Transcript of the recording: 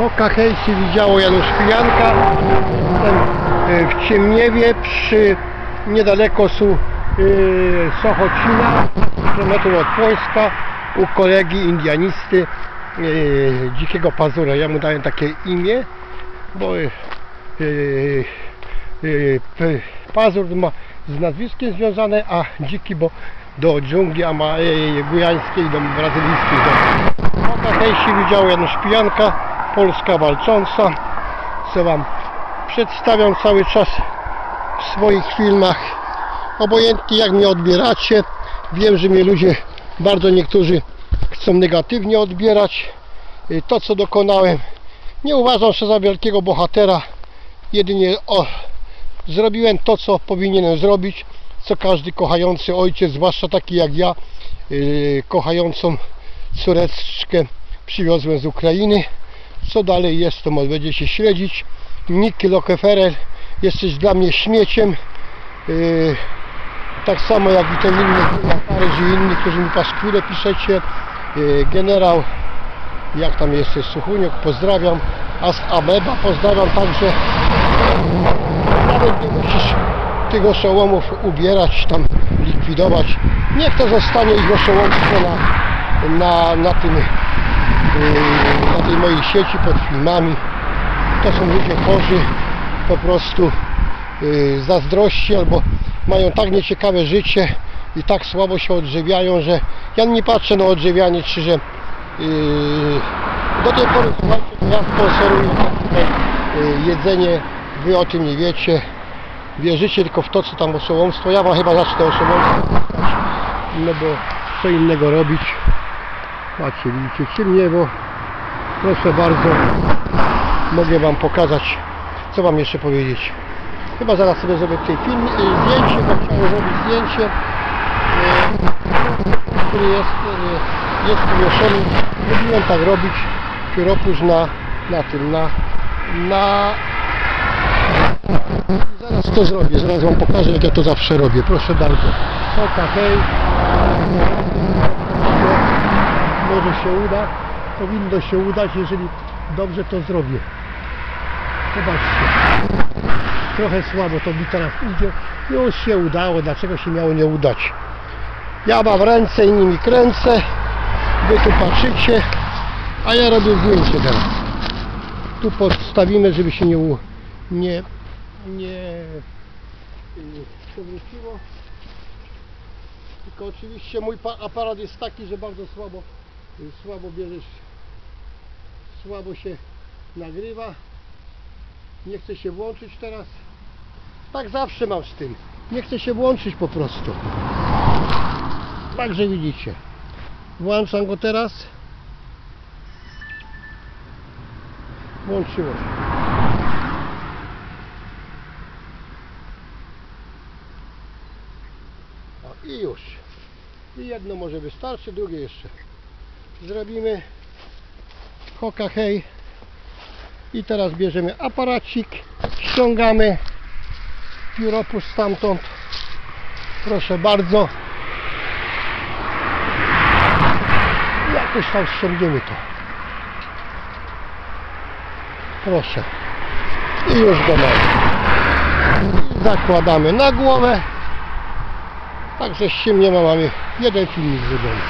Foka Hejsi widziało Janusz Pijanka. E, w Ciemniewie przy niedaleko su, e, Sochocina, kilometrów od Płońska u kolegi indianisty e, Dzikiego Pazura. Ja mu dałem takie imię, bo p- Pazur ma z nazwiskiem związane, a Dziki bo do dżungli ama, gujańskiej, do brazylijskiej. Do Hejsi widział Janusz Pijanka, Polska walcząca, co Wam przedstawiam cały czas w swoich filmach. Obojętnie jak mnie odbieracie, wiem, że mnie ludzie, bardzo niektórzy chcą negatywnie odbierać y, to, co dokonałem. Nie uważam się za wielkiego bohatera, jedynie o, zrobiłem to, co powinienem zrobić, co każdy kochający ojciec, zwłaszcza taki jak ja, yy, kochającą córeczkę przywiozłem z Ukrainy. Co dalej jest, to będziecie śledzić. Nicky Rockefeller, jesteś dla mnie śmieciem. Yy, tak samo jak i te inne Paryż i inni, którzy mi paszkwile piszecie. Yy, generał, jak tam jesteś, Suchuniuk, pozdrawiam. As Ameba, pozdrawiam także. Nawet nie musisz tych oszołomów ubierać, tam likwidować. Niech to zostanie ich oszołomstwo na, na, na tym yy, mojej sieci pod filmami. To są ludzie chorzy, po prostu yy, zazdrości albo mają tak nieciekawe życie i tak słabo się odżywiają, że ja nie patrzę na odżywianie, czy że yy, do tej pory słuchajcie, ja sponsoruję tutaj, yy, jedzenie, wy o tym nie wiecie. Wierzycie tylko w to, co tam oszołomstwo. Ja wam chyba zacznę oszołomstwo pisać, no bo co innego robić. Patrzcie, widzicie ciemniewo. Proszę bardzo, mogę Wam pokazać, co Wam jeszcze powiedzieć. Chyba zaraz sobie zrobię tutaj film, zdjęcie, bo chciałem zrobić zdjęcie, y, który jest, y, jest powieszony. Lubiłem tak robić, pióropusz na, na tym, na, na... Zaraz to zrobię, zaraz Wam pokażę, jak ja to zawsze robię. Proszę bardzo. Oka, hej. Może się uda, powinno się udać, jeżeli dobrze to zrobię. Zobaczcie. Trochę słabo to mi teraz idzie. Już się udało, dlaczego się miało nie udać? Ja mam ręce i nimi kręcę. Wy tu patrzycie, a ja robię zdjęcie teraz. Tu podstawimy, żeby się nie, u- nie, nie y, przewróciło. Tylko oczywiście mój pa- aparat jest taki, że bardzo słabo, y, słabo bierzesz, słabo się nagrywa. Nie chce się włączyć teraz. Tak zawsze mam z tym. Nie chce się włączyć po prostu. Także widzicie. Włączam go teraz. Włączyło się. I już. I jedno może wystarczy, drugie jeszcze. Zrobimy hoka hej. I teraz bierzemy aparacik, ściągamy pióropusz stamtąd. Proszę bardzo. Jakoś tam ściągniemy to. Proszę. I już go mamy. Zakładamy na głowę. Także z nie ma mamy jeden filmik zrobiony.